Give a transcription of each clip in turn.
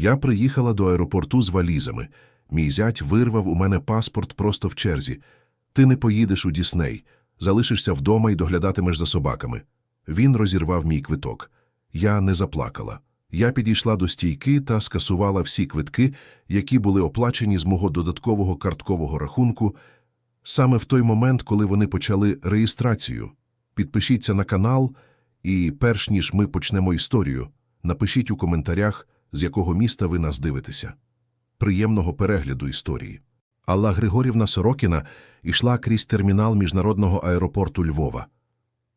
Я приїхала до аеропорту з валізами. Мій зять вирвав у мене паспорт просто в черзі. Ти не поїдеш у Дісней, залишишся вдома і доглядатимеш за собаками. Він розірвав мій квиток. Я не заплакала. Я підійшла до стійки та скасувала всі квитки, які були оплачені з мого додаткового карткового рахунку, саме в той момент, коли вони почали реєстрацію. Підпишіться на канал, і перш ніж ми почнемо історію, напишіть у коментарях, з якого міста ви нас дивитеся. Приємного перегляду історії. Алла Григорівна Сорокіна йшла крізь термінал міжнародного аеропорту Львова.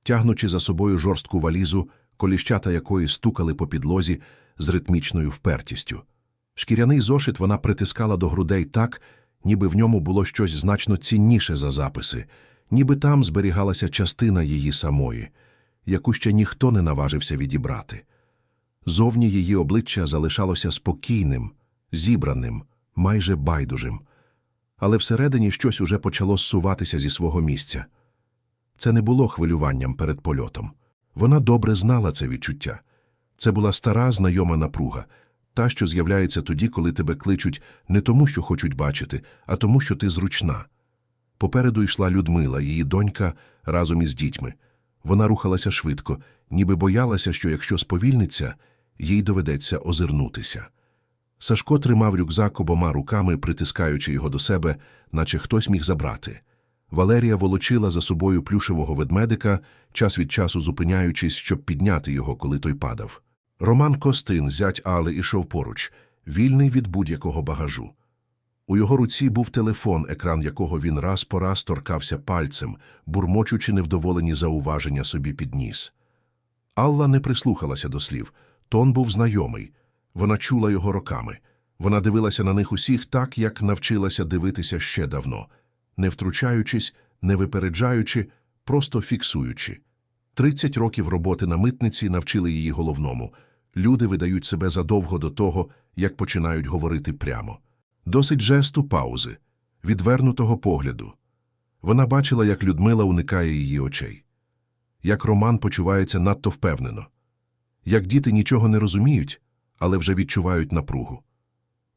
Тягнучи за собою жорстку валізу, коліщата якої стукали по підлозі з ритмічною впертістю. Шкіряний зошит вона притискала до грудей так, ніби в ньому було щось значно цінніше за записи, ніби там зберігалася частина її самої, яку ще ніхто не наважився відібрати. Зовні її обличчя залишалося спокійним, зібраним, майже байдужим. Але всередині щось уже почало зсуватися зі свого місця. Це не було хвилюванням перед польотом. Вона добре знала це відчуття. Це була стара знайома напруга, та, що з'являється тоді, коли тебе кличуть не тому, що хочуть бачити, а тому, що ти зручна. Попереду йшла Людмила, її донька, разом із дітьми. Вона рухалася швидко, ніби боялася, що якщо сповільниться, їй доведеться озирнутися. Сашко тримав рюкзак обома руками, притискаючи його до себе, наче хтось міг забрати. Валерія волочила за собою плюшевого ведмедика, час від часу зупиняючись, щоб підняти його, коли той падав. Роман Костин, зять Али, ішов поруч, вільний від будь-якого багажу. У його руці був телефон, екран якого він раз по раз торкався пальцем, бурмочучи невдоволені зауваження собі під ніс. Алла не прислухалася до слів. Тон був знайомий. Вона чула його роками. Вона дивилася на них усіх так, як навчилася дивитися ще давно, не втручаючись, не випереджаючи, просто фіксуючи. Тридцять років роботи на митниці навчили її головному. Люди видають себе задовго до того, як починають говорити прямо. Досить жесту паузи, відвернутого погляду. Вона бачила, як Людмила уникає її очей, як Роман почувається надто впевнено, як діти нічого не розуміють, але вже відчувають напругу.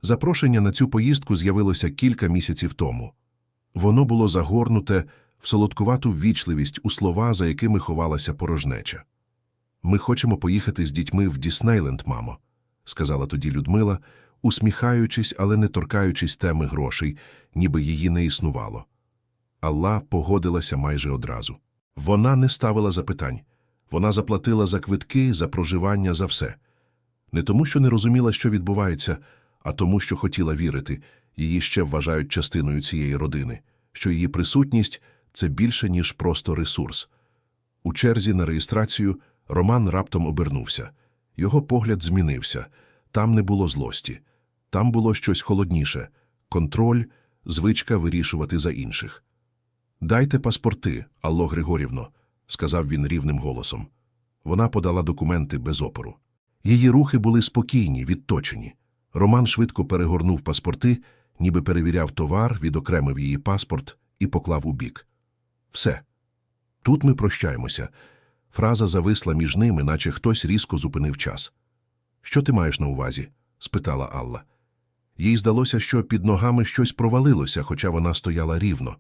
Запрошення на цю поїздку з'явилося кілька місяців тому. Воно було загорнуте в солодкувату ввічливість у слова, за якими ховалася порожнеча. Ми хочемо поїхати з дітьми в Діснейленд, мамо, сказала тоді Людмила, усміхаючись, але не торкаючись теми грошей, ніби її не існувало. Алла погодилася майже одразу. Вона не ставила запитань. Вона заплатила за квитки, за проживання, за все. Не тому, що не розуміла, що відбувається, а тому, що хотіла вірити, її ще вважають частиною цієї родини, що її присутність це більше, ніж просто ресурс. У черзі на реєстрацію Роман раптом обернувся. Його погляд змінився. Там не було злості. Там було щось холодніше — контроль, звичка вирішувати за інших. Дайте паспорти, Алло Григорівно, сказав він рівним голосом. Вона подала документи без опору. Її рухи були спокійні, відточені. Роман швидко перегорнув паспорти, ніби перевіряв товар, відокремив її паспорт і поклав у бік. Все. Тут ми прощаємося. Фраза зависла між ними, наче хтось різко зупинив час. Що ти маєш на увазі? спитала Алла. Їй здалося, що під ногами щось провалилося, хоча вона стояла рівно.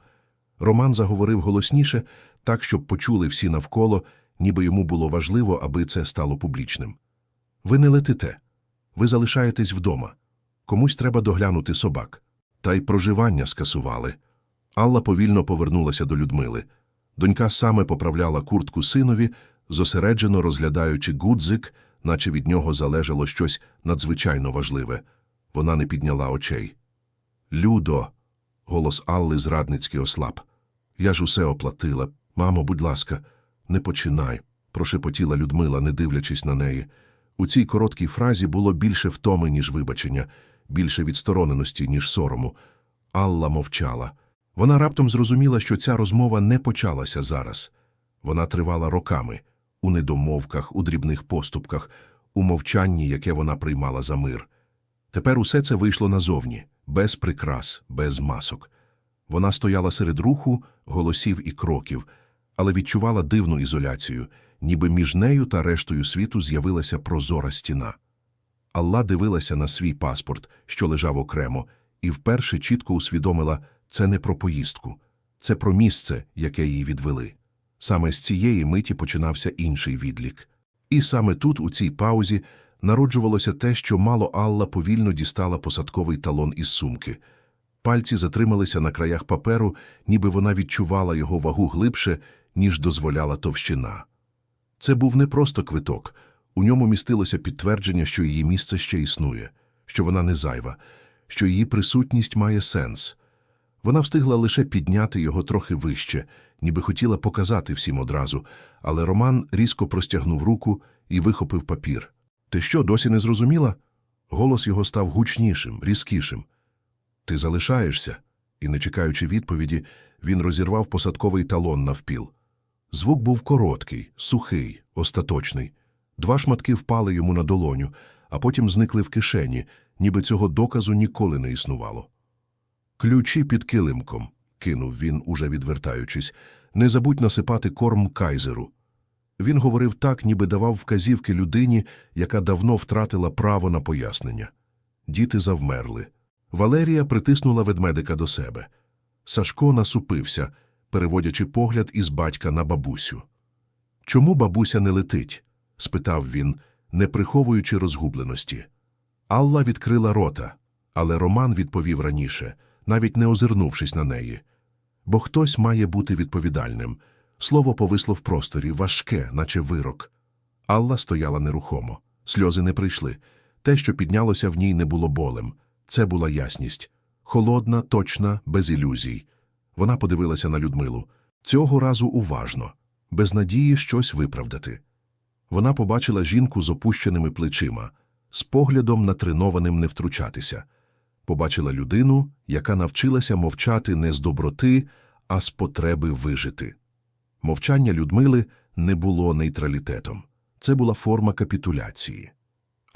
Роман заговорив голосніше, так, щоб почули всі навколо, ніби йому було важливо, аби це стало публічним. Ви не летите. Ви залишаєтесь вдома. Комусь треба доглянути собак. Та й проживання скасували. Алла повільно повернулася до Людмили. Донька саме поправляла куртку синові, зосереджено розглядаючи гудзик, наче від нього залежало щось надзвичайно важливе. Вона не підняла очей. Людо. Голос Алли зрадницьки ослаб. Я ж усе оплатила. Мамо, будь ласка, не починай, прошепотіла Людмила, не дивлячись на неї. У цій короткій фразі було більше втоми, ніж вибачення, більше відстороненості, ніж сорому. Алла мовчала. Вона раптом зрозуміла, що ця розмова не почалася зараз. Вона тривала роками у недомовках, у дрібних поступках, у мовчанні, яке вона приймала за мир. Тепер усе це вийшло назовні, без прикрас, без масок. Вона стояла серед руху, голосів і кроків, але відчувала дивну ізоляцію, ніби між нею та рештою світу з'явилася прозора стіна. Алла дивилася на свій паспорт, що лежав окремо, і вперше чітко усвідомила це не про поїздку, це про місце, яке їй відвели. Саме з цієї миті починався інший відлік. І саме тут, у цій паузі, народжувалося те, що мало Алла повільно дістала посадковий талон із сумки. Пальці затрималися на краях паперу, ніби вона відчувала його вагу глибше, ніж дозволяла товщина. Це був не просто квиток. У ньому містилося підтвердження, що її місце ще існує, що вона не зайва, що її присутність має сенс. Вона встигла лише підняти його трохи вище, ніби хотіла показати всім одразу, але Роман різко простягнув руку і вихопив папір. Ти що, досі не зрозуміла? Голос його став гучнішим, різкішим. Ти залишаєшся? І, не чекаючи відповіді, він розірвав посадковий талон навпіл. Звук був короткий, сухий, остаточний. Два шматки впали йому на долоню, а потім зникли в кишені, ніби цього доказу ніколи не існувало. Ключі під килимком, кинув він, уже відвертаючись. Не забудь насипати корм кайзеру. Він говорив так, ніби давав вказівки людині, яка давно втратила право на пояснення. Діти завмерли. Валерія притиснула ведмедика до себе. Сашко насупився, переводячи погляд із батька на бабусю. Чому бабуся не летить? спитав він, не приховуючи розгубленості. Алла відкрила рота, але Роман відповів раніше, навіть не озирнувшись на неї. Бо хтось має бути відповідальним. Слово повисло в просторі, важке, наче вирок. Алла стояла нерухомо. Сльози не прийшли. Те, що піднялося в ній, не було болем. Це була ясність. Холодна, точна, без ілюзій. Вона подивилася на Людмилу. Цього разу уважно, без надії щось виправдати. Вона побачила жінку з опущеними плечима, з поглядом натренованим не втручатися. Побачила людину, яка навчилася мовчати не з доброти, а з потреби вижити. Мовчання Людмили не було нейтралітетом. Це була форма капітуляції.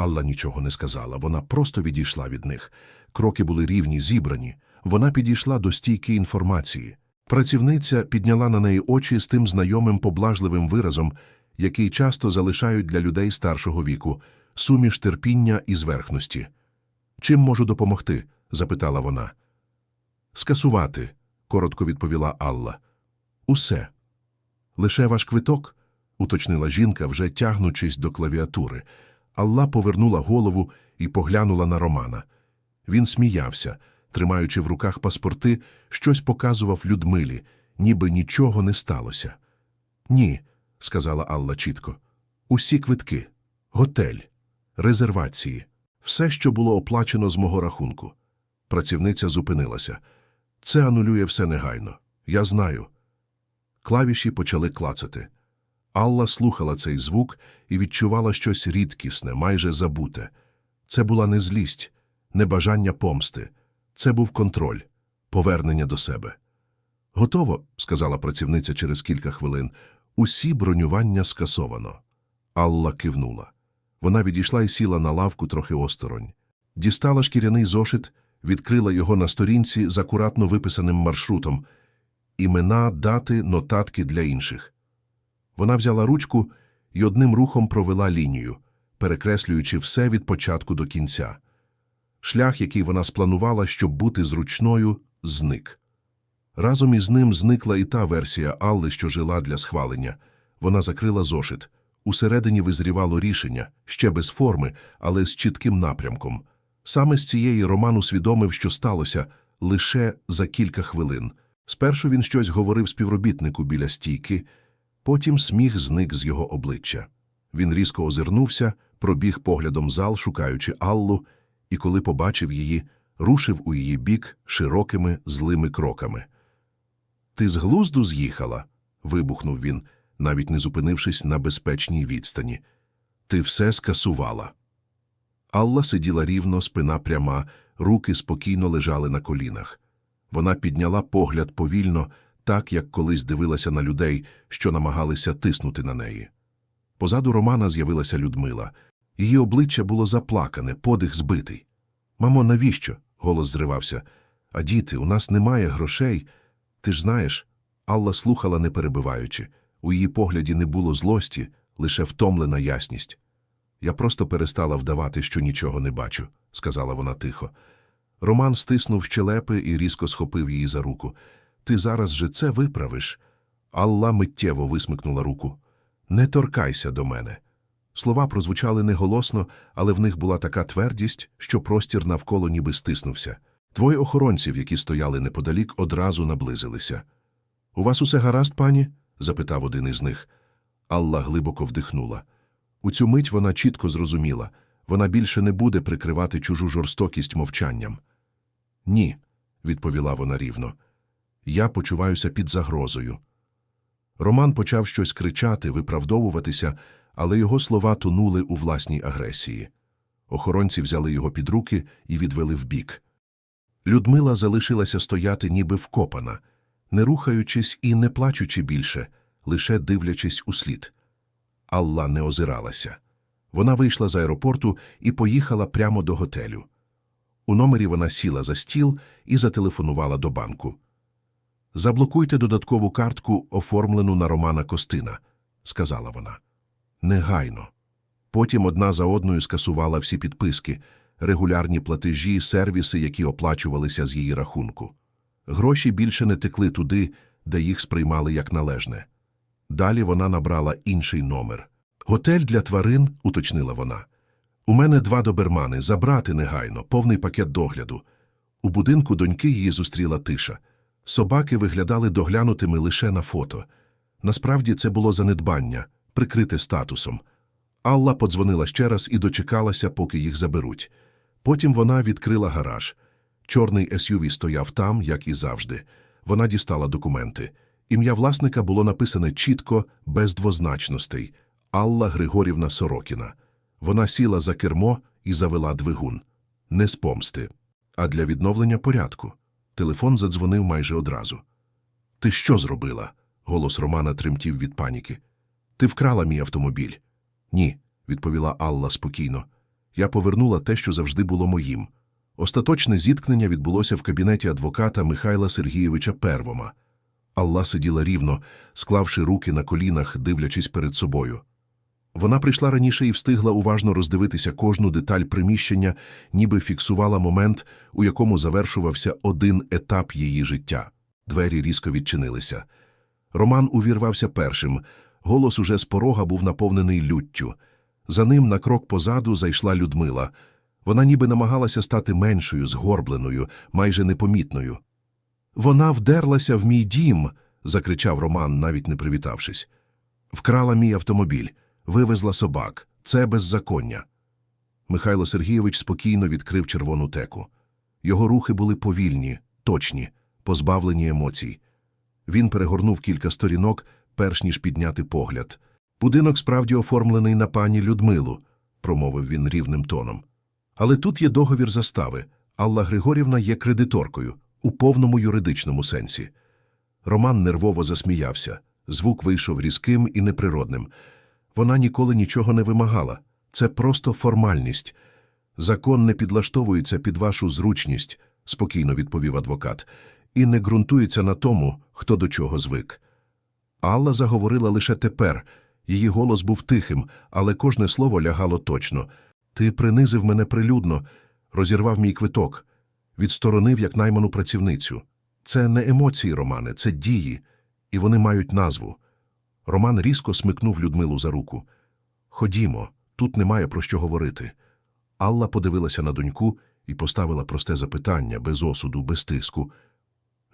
Алла нічого не сказала, вона просто відійшла від них. Кроки були рівні, зібрані. Вона підійшла до стійки інформації. Працівниця підняла на неї очі з тим знайомим поблажливим виразом, який часто залишають для людей старшого віку – суміш терпіння і зверхності. Чим можу допомогти? запитала вона. Скасувати, коротко відповіла Алла. Усе. Лише ваш квиток, уточнила жінка, вже тягнучись до клавіатури. Алла повернула голову і поглянула на Романа. Він сміявся, тримаючи в руках паспорти, щось показував Людмилі, ніби нічого не сталося. Ні, сказала Алла чітко. Усі квитки, готель, резервації, все, що було оплачено з мого рахунку. Працівниця зупинилася. Це анулює все негайно. Я знаю. Клавіші почали клацати. Алла слухала цей звук і відчувала щось рідкісне, майже забуте. Це була не злість, не бажання помсти. Це був контроль, повернення до себе. Готово, сказала працівниця через кілька хвилин. Усі бронювання скасовано. Алла кивнула. Вона відійшла і сіла на лавку трохи осторонь. Дістала шкіряний зошит, відкрила його на сторінці з акуратно виписаним маршрутом. Імена, дати, нотатки для інших. Вона взяла ручку і одним рухом провела лінію, перекреслюючи все від початку до кінця. Шлях, який вона спланувала, щоб бути зручною, зник. Разом із ним зникла і та версія Алли, що жила для схвалення. Вона закрила зошит. Усередині визрівало рішення, ще без форми, але з чітким напрямком. Саме з цієї Роман усвідомив, що сталося лише за кілька хвилин. Спершу він щось говорив співробітнику біля стійки, потім сміх зник з його обличчя. Він різко озирнувся, пробіг поглядом зал, шукаючи Аллу, і коли побачив її, рушив у її бік широкими злими кроками. Ти з глузду з'їхала? вибухнув він, навіть не зупинившись на безпечній відстані. Ти все скасувала. Алла сиділа рівно, спина пряма, руки спокійно лежали на колінах. Вона підняла погляд повільно, так як колись дивилася на людей, що намагалися тиснути на неї. Позаду Романа з'явилася Людмила. Її обличчя було заплакане, подих збитий. Мамо, навіщо? голос зривався. А діти, у нас немає грошей. Ти ж знаєш. Алла слухала, не перебиваючи. У її погляді не було злості, лише втомлена ясність. Я просто перестала вдавати, що нічого не бачу, сказала вона тихо. Роман стиснув щелепи і різко схопив її за руку. Ти зараз же це виправиш. Алла миттєво висмикнула руку. Не торкайся до мене. Слова прозвучали неголосно, але в них була така твердість, що простір навколо ніби стиснувся. Двоє охоронців, які стояли неподалік, одразу наблизилися. У вас усе гаразд, пані? запитав один із них. Алла глибоко вдихнула. У цю мить вона чітко зрозуміла вона більше не буде прикривати чужу жорстокість мовчанням. Ні, відповіла вона рівно. Я почуваюся під загрозою. Роман почав щось кричати, виправдовуватися, але його слова тонули у власній агресії. Охоронці взяли його під руки і відвели вбік. Людмила залишилася стояти ніби вкопана, не рухаючись і не плачучи більше, лише дивлячись у слід. Алла не озиралася. Вона вийшла з аеропорту і поїхала прямо до готелю. У номері вона сіла за стіл і зателефонувала до банку. Заблокуйте додаткову картку, оформлену на Романа Костина, сказала вона. Негайно. Потім одна за одною скасувала всі підписки, регулярні платежі, сервіси, які оплачувалися з її рахунку. Гроші більше не текли туди, де їх сприймали як належне. Далі вона набрала інший номер. Готель для тварин, уточнила вона. У мене два добермани, забрати негайно, повний пакет догляду. У будинку доньки її зустріла тиша. Собаки виглядали доглянутими лише на фото. Насправді це було занедбання, прикрите статусом. Алла подзвонила ще раз і дочекалася, поки їх заберуть. Потім вона відкрила гараж. Чорний SUV стояв там, як і завжди. Вона дістала документи. Ім'я власника було написане чітко, без двозначностей – Алла Григорівна Сорокіна. Вона сіла за кермо і завела двигун. Не з помсти, а для відновлення порядку. Телефон задзвонив майже одразу. Ти що зробила? Голос Романа тремтів від паніки. Ти вкрала мій автомобіль. Ні, відповіла Алла спокійно. Я повернула те, що завжди було моїм. Остаточне зіткнення відбулося в кабінеті адвоката Михайла Сергійовича Первома. Алла сиділа рівно, склавши руки на колінах, дивлячись перед собою. Вона прийшла раніше і встигла уважно роздивитися кожну деталь приміщення, ніби фіксувала момент, у якому завершувався один етап її життя. Двері різко відчинилися. Роман увірвався першим. Голос уже з порога був наповнений люттю. За ним на крок позаду зайшла Людмила. Вона ніби намагалася стати меншою, згорбленою, майже непомітною. Вона вдерлася в мій дім, закричав Роман, навіть не привітавшись. Вкрала мій автомобіль, вивезла собак. Це беззаконня. Михайло Сергійович спокійно відкрив червону теку. Його рухи були повільні, точні, позбавлені емоцій. Він перегорнув кілька сторінок, перш ніж підняти погляд. Будинок справді оформлений на пані Людмилу, промовив він рівним тоном. Але тут є договір застави. Алла Григорівна є кредиторкою у повному юридичному сенсі. Роман нервово засміявся. Звук вийшов різким і неприродним. Вона ніколи нічого не вимагала. Це просто формальність. Закон не підлаштовується під вашу зручність, спокійно відповів адвокат, і не ґрунтується на тому, хто до чого звик. Алла заговорила лише тепер. Її голос був тихим, але кожне слово лягало точно. Ти принизив мене прилюдно, розірвав мій квиток, відсторонив як найману працівницю. Це не емоції, Романе, це дії, і вони мають назву. Роман різко смикнув Людмилу за руку. Ходімо, тут немає про що говорити. Алла подивилася на доньку і поставила просте запитання, без осуду, без тиску.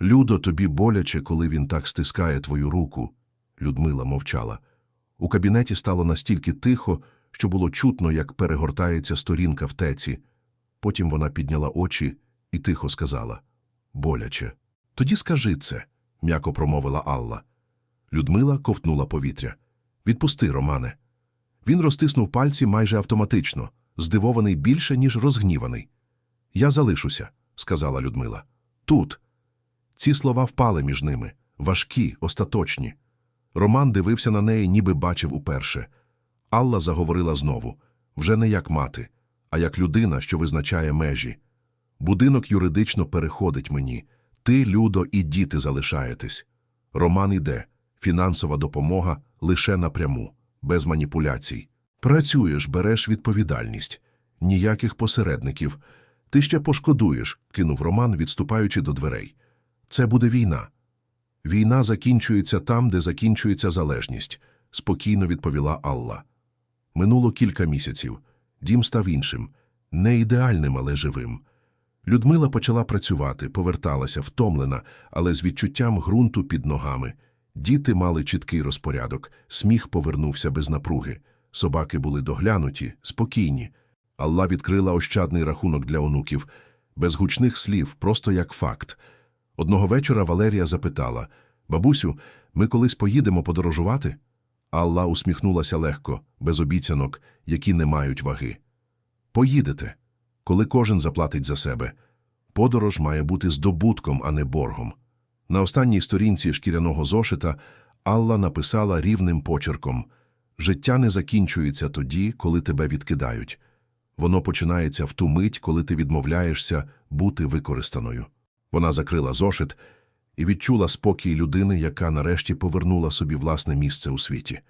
Людо, тобі боляче, коли він так стискає твою руку. Людмила мовчала. У кабінеті стало настільки тихо, що було чутно, як перегортається сторінка в теці. Потім вона підняла очі і тихо сказала Боляче. Тоді скажи це, м'яко промовила Алла. Людмила ковтнула повітря. Відпусти, Романе. Він розтиснув пальці майже автоматично, здивований більше, ніж розгніваний. Я залишуся, сказала Людмила. Тут. Ці слова впали між ними, важкі, остаточні. Роман дивився на неї, ніби бачив уперше. Алла заговорила знову вже не як мати, а як людина, що визначає межі. Будинок юридично переходить мені. Ти, Людо, і діти залишаєтесь. Роман іде, фінансова допомога лише напряму, без маніпуляцій. Працюєш, береш відповідальність. Ніяких посередників. Ти ще пошкодуєш, кинув Роман, відступаючи до дверей. Це буде війна. Війна закінчується там, де закінчується залежність, спокійно відповіла Алла. Минуло кілька місяців. Дім став іншим, не ідеальним, але живим. Людмила почала працювати, поверталася, втомлена, але з відчуттям ґрунту під ногами. Діти мали чіткий розпорядок, сміх повернувся без напруги. Собаки були доглянуті, спокійні. Алла відкрила ощадний рахунок для онуків, без гучних слів, просто як факт. Одного вечора Валерія запитала Бабусю, ми колись поїдемо подорожувати? Алла усміхнулася легко, без обіцянок, які не мають ваги. Поїдете, коли кожен заплатить за себе. Подорож має бути здобутком, а не боргом. На останній сторінці шкіряного зошита Алла написала рівним почерком Життя не закінчується тоді, коли тебе відкидають. Воно починається в ту мить, коли ти відмовляєшся бути використаною. Вона закрила зошит і відчула спокій людини, яка нарешті повернула собі власне місце у світі.